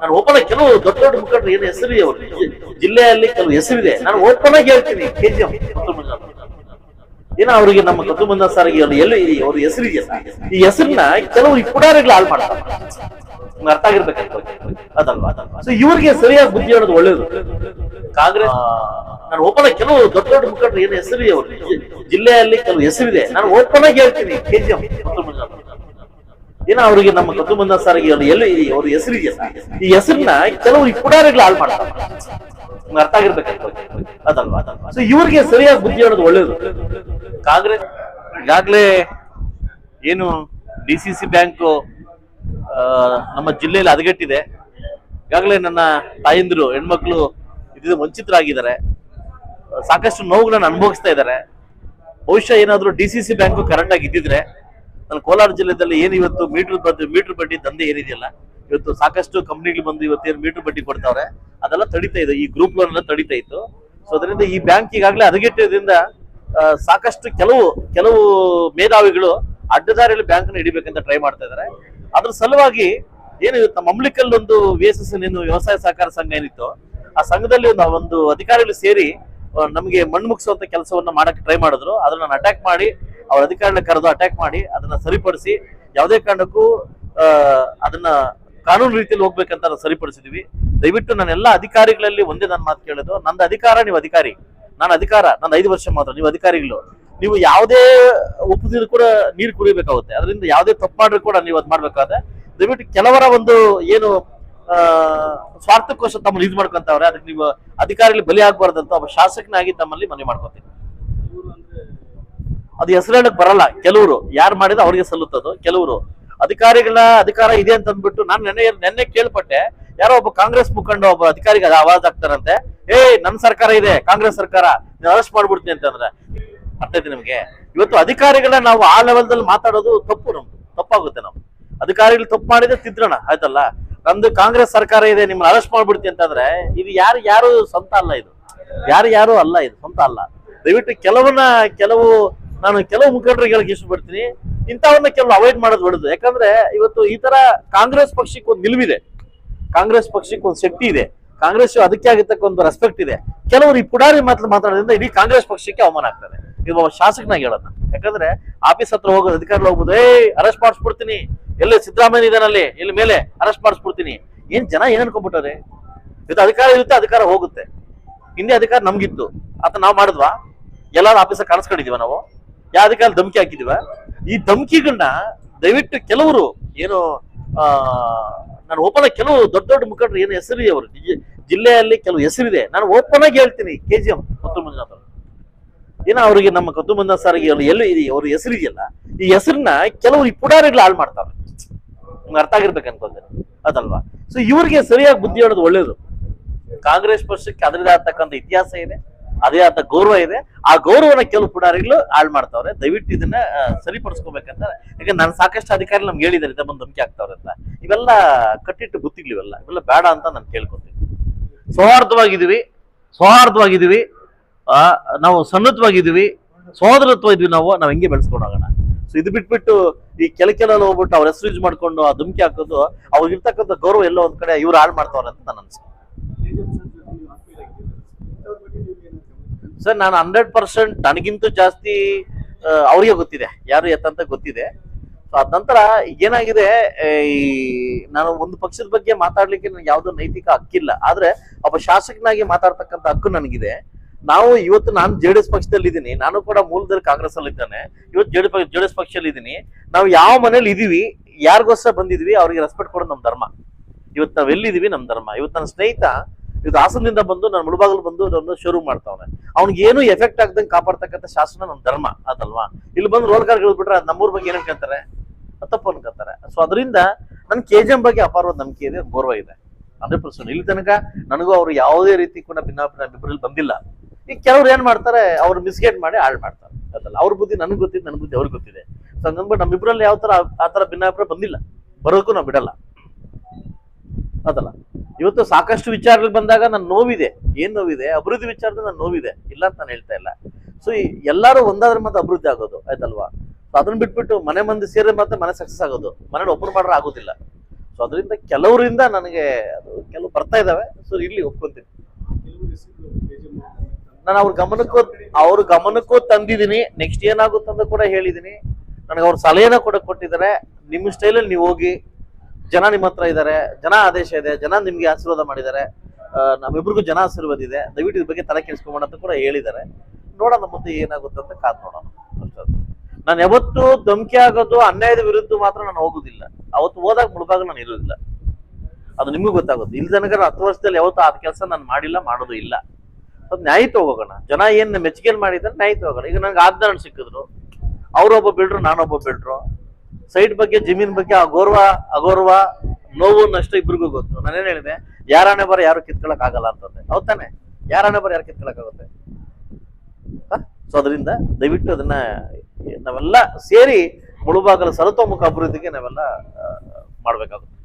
ನಾನು ಓಪನ್ ಆಗಿ ಕೆಲವು ದೊಡ್ಡ ದೊಡ್ಡ ಮುಖಂಡರು ಏನು ಹೆಸರಿದೆ ಅವರು ಜಿಲ್ಲೆಯಲ್ಲಿ ಕೆಲವು ಹೆಸರಿದೆ ನಾನು ಓಪನ್ ಆಗಿ ಹೇಳ್ತೀನಿ ಕೆ ಜಿ ಏನೋ ಅವರಿಗೆ ನಮ್ಮ ಕತ್ತುಮಂದ ಸಾರಿಗೆ ಅವ್ರು ಎಲ್ಲಿ ಅವ್ರ ಹೆಸರಿದೆಯಲ್ಲ ಈ ಹೆಸರನ್ನ ಕೆಲವು ಈ ಪುಡಾರಿಗಳು ಹಾಳು ಮಾಡ್ತಾರೆ. ಅರ್ಥ ಆಗಿರ್ಬೇಕು ಅದಲ್ವಾ? ಸೊ ಇವ್ರಿಗೆ ಸರಿಯಾಗಿ ಬುದ್ಧಿ ಹೇಳೋದು ಒಳ್ಳೇದು. ಕಾಂಗ್ರೆಸ್, ನಾನು ಓಪನ್ ಆಗಿ ಕೆಲವು ದೊಡ್ಡ ದೊಡ್ಡ ಮುಖಂಡರು ಏನು ಹೆಸರಿದೆ ಅವರು ಜಿಲ್ಲೆಯಲ್ಲಿ ಕೆಲವು ಹೆಸರಿದೆ ನಾನು ಓಪನ್ ಆಗಿ ಹೇಳ್ತೀನಿ ಕೆ ಜಿ ಎಂ ಏನೋ ಅವರಿಗೆ ನಮ್ಮ ಕತ್ತುಮಂದ ಸಾರಿಗೆ ಅವ್ರು ಎಲ್ಲಿ ಅವ್ರ ಹೆಸರಿದೆಯಲ್ಲ ಈ ಹೆಸರನ್ನ ಕೆಲವು ಈ ಪುಡಾರಿಗಳು ಹಾಳು ಮಾಡ್ತಾರೆ ಅರ್ಥ ಆಗಿರ್ಬೇಕು ಅದಲ್ವಾ? ಸೊ ಇವ್ರಿಗೆ ಸರಿಯಾಗಿ ಬುದ್ಧಿ ಹೇಳೋದು ಒಳ್ಳೇದು. ಕಾಂಗ್ರೆಸ್ ಈಗಾಗಲೇ ಏನು ಡಿ ಸಿ ಸಿ ಬ್ಯಾಂಕು ನಮ್ಮ ಜಿಲ್ಲೆಯಲ್ಲಿ ಹದಗೆಟ್ಟಿದೆ. ಈಗಾಗಲೇ ನನ್ನ ತಾಯಂದಿರು, ಹೆಣ್ಮಕ್ಳು ಇದ್ರಿಂದ ವಂಚಿತರಾಗಿದ್ದಾರೆ. ಸಾಕಷ್ಟು ನೋವುಗಳನ್ನ ಅನುಭವಿಸ್ತಾ ಇದ್ದಾರೆ. ಬಹುಶಃ ಏನಾದರೂ ಡಿ ಸಿ ಸಿ ಬ್ಯಾಂಕು ಕರೆಕ್ಟಾಗಿ ಇದ್ದಿದ್ರೆ ನನ್ನ ಕೋಲಾರ ಜಿಲ್ಲೆದಲ್ಲಿ ಏನು ಇವತ್ತು ಮೀಟರ್ ಬಡ್ಡಿ ಮೀಟರ್ ಬಡ್ಡಿ ದಂಧೆ ಏನಿದೆಯಲ್ಲ, ಇವತ್ತು ಸಾಕಷ್ಟು ಕಂಪ್ನಿಗಳು ಬಂದು ಇವತ್ತೇನು ಮೀಟರ್ ಬಡ್ಡಿ ಕೊಡ್ತಾವ್ರೆ, ಅದೆಲ್ಲ ತಡಿತಾ ಇದೆ. ಈ ಗ್ರೂಪ್ ಲೋನ್ ಎಲ್ಲ ತಡಿತಾ ಇತ್ತು. ಸೊ ಅದರಿಂದ ಈ ಬ್ಯಾಂಕ್ ಈಗಾಗಲೇ ಸಾಕಷ್ಟು ಕೆಲವು ಕೆಲವು ಮೇಧಾವಿಗಳು ಅಡ್ಡದಾರಿಯಲ್ಲಿ ಬ್ಯಾಂಕ್ ಹಿಡಿಬೇಕಂತ ಟ್ರೈ ಮಾಡ್ತಾ ಇದ್ದಾರೆ. ಅದ್ರ ಸಲುವಾಗಿ ಏನು ನಮ್ಮ ಅಂಬ್ಲಿಕಲ್ ಒಂದು ವಿ ಎಸ್ ಎಸ್ ಏನು ವ್ಯವಸಾಯ ಸಹಕಾರ ಸಂಘ ಏನಿತ್ತು, ಆ ಸಂಘದಲ್ಲಿ ಒಂದು ಒಂದು ಅಧಿಕಾರಿಗಳು ಸೇರಿ ನಮಗೆ ಮಣ್ಣು ಮುಗಿಸುವಂತ ಕೆಲಸವನ್ನ ಮಾಡಕ್ಕೆ ಟ್ರೈ ಮಾಡಿದ್ರು. ಅದನ್ನ ನಾನು ಅಟ್ಯಾಕ್ ಮಾಡಿ ಅವ್ರ ಅಧಿಕಾರಿಗಳನ್ನ ಕರೆದು ಅಟ್ಯಾಕ್ ಮಾಡಿ, ಅದನ್ನ ಸರಿಪಡಿಸಿ, ಯಾವುದೇ ಕಾರಣಕ್ಕೂ ಅದನ್ನ ಕಾನೂನು ರೀತಿಯಲ್ಲಿ ಹೋಗ್ಬೇಕಂತ ನಾವು ಸರಿಪಡಿಸಿದ್ವಿ. ದಯವಿಟ್ಟು ನಾನು ಎಲ್ಲ ಅಧಿಕಾರಿಗಳಲ್ಲಿ ಒಂದೇ ನನ್ನ ಮಾತು ಕೇಳೋದು ನನ್ನ ಅಧಿಕಾರ, ನೀವು ಅಧಿಕಾರಿ. ನಾನು ಅಧಿಕಾರ ನನ್ನ ಐದು ವರ್ಷ ಮಾತ್ರ, ನೀವು ಅಧಿಕಾರಿಗಳು. ನೀವು ಯಾವುದೇ ಒಪ್ಪದಿದ್ರು ಕೂಡ ನೀರು ಕುಡಿಬೇಕಾಗುತ್ತೆ. ಅದರಿಂದ ಯಾವುದೇ ತಪ್ಪು ಮಾಡಿದ್ರು ಕೂಡ ನೀವು ಅದು ಮಾಡ್ಬೇಕಾದ್ರೆ, ದಯವಿಟ್ಟು ಕೆಲವರ ಒಂದು ಏನು ಸ್ವಾರ್ಥಕ್ಕೋಸ್ಕರ ತಮ್ಮಲ್ಲಿ ಇದು ಮಾಡ್ಕೊಂತವ್ರೆ, ಅದಕ್ಕೆ ನೀವು ಅಧಿಕಾರಿಗಳು ಬಲಿ ಆಗ್ಬಾರ್ದಂತ ಒಬ್ಬ ಶಾಸಕನಾಗಿ ತಮ್ಮಲ್ಲಿ ಮನವಿ ಮಾಡ್ಕೊತೀನಿ. ಅದು ಹೆಸರು ಹೇಳಕ್ ಬರಲ್ಲ. ಕೆಲವರು ಯಾರು ಮಾಡಿದ ಅವ್ರಿಗೆ ಸಲ್ಲುತ್ತದು. ಕೆಲವರು ಅಧಿಕಾರಿಗಳ ಅಧಿಕಾರ ಇದೆ ಅಂತ ಅಂದ್ಬಿಟ್ಟು ನಾನು ನೆನ್ನೆ ನೆನ್ನೆ ಕೇಳ್ಪಟ್ಟೆ. ಯಾರೋ ಒಬ್ಬ ಕಾಂಗ್ರೆಸ್ ಮುಖಂಡ ಒಬ್ಬ ಅಧಿಕಾರಿಗೆ ಅದ ಆವಾಜ್ ಆಗ್ತಾರಂತೆ ಏ ನನ್ ಸರ್ಕಾರ ಇದೆ, ಕಾಂಗ್ರೆಸ್ ಸರ್ಕಾರ, ನೀವು ಅರೆಸ್ಟ್ ಮಾಡ್ಬಿಡ್ತೀನಿ ಅಂತಂದ್ರೆ. ಅರ್ಥ ನಿಮಗೆ? ಇವತ್ತು ಅಧಿಕಾರಿಗಳನ್ನ ನಾವು ಆ ಲೆವೆಲ್ದಲ್ಲಿ ಮಾತಾಡೋದು ತಪ್ಪು ನಮ್ದು. ತಪ್ಪಾಗುತ್ತೆ ನಾವು ಅಧಿಕಾರಿಗಳು ತಪ್ಪು ಮಾಡಿದ್ರೆ ತಿದ್ರೋಣ, ಆಯ್ತಲ್ಲ? ನಮ್ದು ಕಾಂಗ್ರೆಸ್ ಸರ್ಕಾರ ಇದೆ ನಿಮ್ಮ ಅರೆಸ್ಟ್ ಮಾಡ್ಬಿಡ್ತೀನಿ ಅಂತಂದ್ರೆ, ಇದು ಯಾರು ಯಾರು ಸ್ವಂತ ಅಲ್ಲ ಇದು. ಯಾರು ಯಾರು ಅಲ್ಲ ಇದು, ಸ್ವಂತ ಅಲ್ಲ. ದಯವಿಟ್ಟು ಕೆಲವನ್ನ ಕೆಲವು ನಾನು ಕೆಲವು ಮುಖಂಡರಿಗೆ ಹೇಳಕ್ ಇಷ್ಟಪಡ್ತೀನಿ. ಇಂಥವನ್ನ ಕೆಲವು ಅವಾಯ್ಡ್ ಮಾಡೋದು ಒಳ್ಳೇದು. ಯಾಕಂದ್ರೆ ಇವತ್ತು ಈ ತರ ಕಾಂಗ್ರೆಸ್ ಪಕ್ಷಕ್ಕೆ ಒಂದು ನಿಲುವಿದೆ. ಕಾಂಗ್ರೆಸ್ ಪಕ್ಷಕ್ಕೆ ಒಂದು ಶಕ್ತಿ ಇದೆ. ಕಾಂಗ್ರೆಸ್ ಅದಕ್ಕೆ ಆಗಿರ್ತಕ್ಕ ಒಂದು ರೆಸ್ಪೆಕ್ಟ್ ಇದೆ. ಕೆಲವರು ಈ ಪುಡಾರಿ ಮಾತ್ರ ಮಾತಾಡೋದ್ರಿಂದ ಇಡೀ ಕಾಂಗ್ರೆಸ್ ಪಕ್ಷಕ್ಕೆ ಅವಮಾನ ಆಗ್ತದೆ. ಇದು ಶಾಸಕನಾಗಿ ಹೇಳೋಣ ಯಾಕಂದ್ರೆ ಆಫೀಸ್ ಹತ್ರ ಹೋಗೋದು ಅಧಿಕಾರಿಗಳು ಹೋಗ್ಬೋದು ಏ ಅರೆಸ್ಟ್ ಮಾಡಿಸ್ಬಿಡ್ತೀನಿ. ಎಲ್ಲಿ ಸಿದ್ದರಾಮಯ್ಯ ಇದಾನಲ್ಲಿ ಇಲ್ಲಿ ಮೇಲೆ ಅರೆಸ್ಟ್ ಮಾಡಿಸ್ಬಿಡ್ತೀನಿ. ಏನ್ ಜನ ಏನ್ ಅನ್ಕೊಂಡ್ಬಿಟ್ಟಾರೆ? ಇದು ಅಧಿಕಾರ ಇರುತ್ತೆ, ಅಧಿಕಾರ ಹೋಗುತ್ತೆ. ಹಿಂದೆ ಅಧಿಕಾರ ನಮ್ಗಿತ್ತು. ಆತ ನಾವು ಮಾಡಿದ್ವಾ? ಎಲ್ಲಾರು ಆಫೀಸ್ ಕಾಣಿಸ್ಕೊಂಡಿದೀವ ನಾವು? ಯಾವ ಕಾಲ ಧಮಕಿ ಹಾಕಿದೀವ? ಈ ಧಮಕಿಗಳನ್ನ ದಯವಿಟ್ಟು ಕೆಲವರು ಏನು, ಆ, ನಾನು ಓಪನ್ ಆಗಿ ಕೆಲವು ದೊಡ್ಡ ದೊಡ್ಡ ಮುಖಂಡರು ಏನು ಹೆಸರಿದೆ ಅವರು. ಜಿಲ್ಲೆಯಲ್ಲಿ ಕೆಲವು ಹೆಸರಿದೆ ನಾನು ಓಪನ್ ಆಗಿ ಹೇಳ್ತೀನಿ, K G M Kattur Manjunath ಏನೋ ಅವರಿಗೆ ನಮ್ಮ ಕತ್ತೂರು ಮಂಜುನಾಥ್ ಎಲ್ಲೂ ಎಲ್ಲಿ ಇದೆ, ಅವ್ರ ಹೆಸರಿದೆಯಲ್ಲ ಈ ಹೆಸರನ್ನ ಕೆಲವರು ಈ ಪುಡಾರಿಗಳು ಹಾಳು ಮಾಡ್ತಾರೆ. ನಿಮ್ಗೆ ಅರ್ಥ ಆಗಿರ್ಬೇಕು ಅನ್ಕೊಂತೀನಿ ಅದಲ್ವಾ? ಸೊ ಇವ್ರಿಗೆ ಸರಿಯಾಗಿ ಬುದ್ಧಿ ಹೇಳೋದು ಒಳ್ಳೇದು. ಕಾಂಗ್ರೆಸ್ ಪಕ್ಷಕ್ಕೆ ಅದರದೇ ಆಗ್ತಕ್ಕಂಥ ಇತಿಹಾಸ ಇದೆ. ಅದೇ ಆದ ಗೌರವ ಇದೆ. ಆ ಗೌರವನ ಕೆಲವು ಪುಡಾರಿಗಳು ಹಾಳು ಮಾಡ್ತಾವ್ರೆ. ದಯವಿಟ್ಟು ಇದನ್ನ ಸರಿಪಡಿಸ್ಕೋಬೇಕಂತ. ಯಾಕಂದ್ರೆ ನಾನು ಸಾಕಷ್ಟು ಅಧಿಕಾರಿ ನಮ್ಗೆ ಹೇಳಿದ್ದಾರೆ, ಇದೆ ಬಂದು ಧಮಕಿ ಆಗ್ತಾವ್ರೆ ಅಂತ. ಇವೆಲ್ಲ ಕಟ್ಟಿಟ್ಟು ಗೊತ್ತಿಲ್ಲ ಇವೆಲ್ಲ. ಇವೆಲ್ಲ ಬೇಡ ಅಂತ ನಾನು ಕೇಳ್ಕೊತೀನಿ. ಸೌಹಾರ್ದವಾಗಿದ್ದೀವಿ. ಸೌಹಾರ್ದವಾಗಿದ್ದೀವಿ. ನಾವು ಸನ್ನದ್ವಾಗಿದ್ದೀವಿ. ಸಹೋದರತ್ವ ಇದ್ವಿ ನಾವು. ನಾವು ಹೆಂಗೆ ಬೆಳೆಸ್ಕೊಂಡು ಹೋಗೋಣ? ಸೊ ಇದು ಬಿಟ್ಬಿಟ್ಟು ಈ ಕೆಲ ಕೆಲಲ್ಲಿ ಹೋಗ್ಬಿಟ್ಟು ಅವ್ರ ಹೆಸರು ಯೂಸ್ ಮಾಡ್ಕೊಂಡು ಆ ಧುಮಕಿ ಹಾಕೋದು ಅವ್ರಿಗೆ ಇರ್ತಕ್ಕಂಥ ಗೌರವ ಎಲ್ಲೋ ಒಂದ್ ಕಡೆ ಇವ್ರು ಹಾಳು ಮಾಡ್ತಾವ್ರೆ ಅಂತ ನನ್ನ ಅನ್ಸಿಕೆ ಸರ್ ನಾನು ಹಂಡ್ರೆಡ್ ಪರ್ಸೆಂಟ್ ನನಗಿಂತೂ ಜಾಸ್ತಿ ಅವರಿಗೆ ಗೊತ್ತಿದೆ. ಯಾರು ಎತ್ತಂತ ಗೊತ್ತಿದೆ. ಸೊ ಅದ ನಂತರ ಏನಾಗಿದೆ ಈ, ನಾನು ಒಂದು ಪಕ್ಷದ ಬಗ್ಗೆ ಮಾತಾಡ್ಲಿಕ್ಕೆ ನನಗೆ ಯಾವುದೋ ನೈತಿಕ ಹಕ್ಕಿಲ್ಲ. ಆದ್ರೆ, ಒಬ್ಬ ಶಾಸಕನಾಗಿ ಮಾತಾಡ್ತಕ್ಕಂಥ ಹಕ್ಕು ನನಗಿದೆ. ನಾವು ಇವತ್ತು ನಾನು ಜೆ ಡಿ ಎಸ್ ಪಕ್ಷದಲ್ಲಿ ಇದ್ದೀನಿ ನಾನು ಕೂಡ ಮೂಲದಲ್ಲಿ ಕಾಂಗ್ರೆಸ್ ಅಲ್ಲಿ ಇದ್ದಾನೆ ಇವತ್ತು ಜೆ ಡಿ ಜೆ ಡಿ ಪಕ್ಷದಲ್ಲಿ ಇದ್ದೀನಿ ನಾವು ಯಾವ ಮನೇಲಿ ಇದೀವಿ, ಯಾರಿಗೋಸ್ಕರ ಬಂದಿದ್ವಿ, ಅವ್ರಿಗೆ ರೆಸ್ಪೆಕ್ಟ್ ಕೊಡೋದು ನಮ್ಮ ಧರ್ಮ. ಇವತ್ತು ನಾವ್ ಎಲ್ಲಿದೀವಿ ನಮ್ಮ ಧರ್ಮ. ಇವತ್ತು ನನ್ನ ಸ್ನೇಹಿತ ಇವತ್ತು ಹಾಸನದಿಂದ ಬಂದು ನನ್ನ ಮುಳುಬಾಗಲು ಬಂದು ನನ್ನ ಶುರು ಮಾಡ್ತಾವನೆ. ಅವ್ನಿಗೆ ಏನು ಎಫೆಕ್ಟ್ ಆಗದಂಗೆ ಕಾಪಾಡ್ತಕ್ಕಂಥ ಶಾಸನ ನಮ್ಮ ಧರ್ಮ, ಅದಲ್ವಾ? ಇಲ್ಲಿ ಬಂದು ರೋಲ್ ಕಾರ್ ಬಿಟ್ರೆ ನಮ್ಮೂರ್ ಬಗ್ಗೆ ಏನ್ ಅದ್ ತಪ್ಪು ಅನ್ಕೊಂತಾರೆ. ಸೊ ಅದರಿಂದ ನನ್ ಕೆ ಜಿ ಎಂ ಬಗ್ಗೆ ಅಪಾರವಾದ ನಂಬಿಕೆ ಇದೆ, ಗೌರವ ಇದೆ. ಹಂಡ್ರೆಡ್ ಪರ್ಸೆಂಟ್ ಇಲ್ಲಿ ತನಕ ನನಗೂ ಅವ್ರು ಯಾವುದೇ ರೀತಿ ಕೂಡ ಭಿನ್ನಾಭಿಪ್ರಾಯ ಇಬ್ಬರಲ್ಲಿ ಬಂದಿಲ್ಲ. ಈಗ ಕೆಲವ್ರು ಏನ್ ಮಾಡ್ತಾರೆ, ಅವ್ರು ಮಿಸ್ಗೇಟ್ ಮಾಡಿ ಹಾಳು ಮಾಡ್ತಾರೆ. ಅದಲ್ಲ, ಅವ್ರ ಬುದ್ಧಿ ನನಗೆ ಗೊತ್ತಿದೆ ನನ್ನ ಬುದ್ಧಿ ಅವ್ರಿಗೆ ಗೊತ್ತಿದೆ. ಸೊ ಹಂಗಂದ್ಬಿಟ್ಟು ನಮ್ಮಿಬ್ರಲ್ಲಿ ಯಾವ ತರ, ಆ ತರ ಭಿನ್ನಾಭಿಪ್ರಾಯ ಬಂದಿಲ್ಲ. ಬರೋಕ್ಕೂ ನಾವು ಬಿಡಲ್ಲ. ಅದಲ್ಲ. ಇವತ್ತು ಸಾಕಷ್ಟು ವಿಚಾರಗಳು ಬಂದಾಗ ನನ್ನ ನೋವಿದೆ. ಏನ್ ನೋವಿದೆ? ಅಭಿವೃದ್ಧಿ ವಿಚಾರದಲ್ಲಿ ನನ್ನ ನೋವಿದೆ. ಇಲ್ಲ ಅಂತ ನಾನು ಹೇಳ್ತಾ ಇಲ್ಲ. ಸೊ ಎಲ್ಲರೂ ಒಂದಾದ್ರೆ ಮತ್ತೆ ಅಭಿವೃದ್ಧಿ ಆಗೋದು, ಆಯ್ತಲ್ವಾ? ಸೊ ಅದನ್ನ ಬಿಟ್ಬಿಟ್ಟು ಮನೆ ಮಂದಿ ಸೇರಿದ್ರೆ ಮತ್ತೆ ಮನೆ ಸಕ್ಸಸ್ ಆಗೋದು. ಮನೇಲಿ ಒಬ್ಬರು ಮಾಡ್ರೆ ಆಗೋದಿಲ್ಲ. ಸೊ ಅದರಿಂದ ಕೆಲವರಿಂದ ನನಗೆ ಅದು ಕೆಲವು ಬರ್ತಾ ಇದಾವೆ. ಸೊ ಇಲ್ಲಿ ಒಪ್ಕೊಂತೀನಿ. ನಾನು ಅವ್ರ ಗಮನಕ್ಕೂ ಅವ್ರ ಗಮನಕ್ಕೂ ತಂದಿದ್ದೀನಿ. ನೆಕ್ಸ್ಟ್ ಏನಾಗುತ್ತೆ ಅಂತ ಕೂಡ ಹೇಳಿದ್ದೀನಿ. ನನಗೆ ಅವ್ರ ಸಲಹೆನ ಕೂಡ ಕೊಟ್ಟಿದ್ದಾರೆ. ನಿಮ್ಮ ಸ್ಟೈಲಲ್ಲಿ ನೀವು ಹೋಗಿ ಜನ ನಿಮ್ಮ ಹತ್ರ ಇದ್ದಾರೆ ಜನ ಆದೇಶ ಇದೆ, ಜನ ನಿಮ್ಗೆ ಆಶೀರ್ವಾದ ಮಾಡಿದ್ದಾರೆ. ನಮ್ಮಿಬ್ರಿಗೂ ಜನ ಆಶೀರ್ವಾದ ಇದೆ. ದಯವಿಟ್ಟು ಇದ್ರ ಬಗ್ಗೆ ತಲೆ ಕೆಡಿಸ್ಕೊಂಬೋಣ ಅಂತ ಕೂಡ ಹೇಳಿದ್ದಾರೆ. ನೋಡೋಣ ಮುಂದೆ ಏನಾಗುತ್ತೆ ಅಂತ ಕಾದ್ ನೋಡೋಣ. ನಾನು ಯಾವತ್ತೂ ಧಮಕಿ ಆಗೋದು, ಅನ್ಯಾಯದ ವಿರುದ್ಧ ಮಾತ್ರ ನಾನು ಹೋಗುದಿಲ್ಲ. ಅವತ್ತು ಹೋದಾಗ ಮುಳುಗಾಗ ನಾನು ಇರೋದಿಲ್ಲ. ಅದು ನಿಮಗೂ ಗೊತ್ತಾಗುತ್ತೆ. ಇಲ್ಲಿ ನಾನು ಹತ್ತು ವರ್ಷದಲ್ಲಿ ಯಾವತ್ತೂ ಆ ಕೆಲಸ ನಾನು ಮಾಡಿಲ್ಲ, ಮಾಡೋದು ಇಲ್ಲ. ಅದು ನ್ಯಾಯ ಹೋಗೋಣ. ಜನ ಏನ್ ಮೆಚ್ಚುಗೆಲ್ ಮಾಡಿದ್ರೆ ನ್ಯಾಯ ಹೋಗೋಣ. ಈಗ ನಂಗೆ ಆಜ್ಞಾನ ಸಿಕ್ಕಿದ್ರು. ಅವ್ರೊಬ್ಬ ಬಿಡ್ರು ನಾನೊಬ್ಬ ಬಿಡ್ರು ಸೈಟ್ ಬಗ್ಗೆ, ಜಮೀನ್ ಬಗ್ಗೆ ಅಗೌರವ ಗೌರವ, ಅಗೌರವ, ನೋವು ನಷ್ಟ ಇಬ್ರಿಗೂ ಗೊತ್ತು. ನಾನೇನ್ ಹೇಳಿದೆ? ಯಾರಾಣೆ ಬರ ಯಾರು ಕಿತ್ಕೊಳಕ್ ಆಗಲ್ಲ ಅಂತಂದೆ. ಹೌದ್ ತಾನೆ? ಯಾರಾಣೆ ಬರ ಯಾರು ಕಿತ್ಕೊಳಕ್ ಆಗುತ್ತೆ? ಸೊ ಅದರಿಂದ ದಯವಿಟ್ಟು ಅದನ್ನ, ನಾವೆಲ್ಲ ಸೇರಿ ಮುಳುಬಾಗಲ ಸರ್ವತೋಮುಖ ಅಭಿವೃದ್ಧಿಗೆ ನಾವೆಲ್ಲ ಮಾಡ್ಬೇಕಾಗುತ್ತೆ.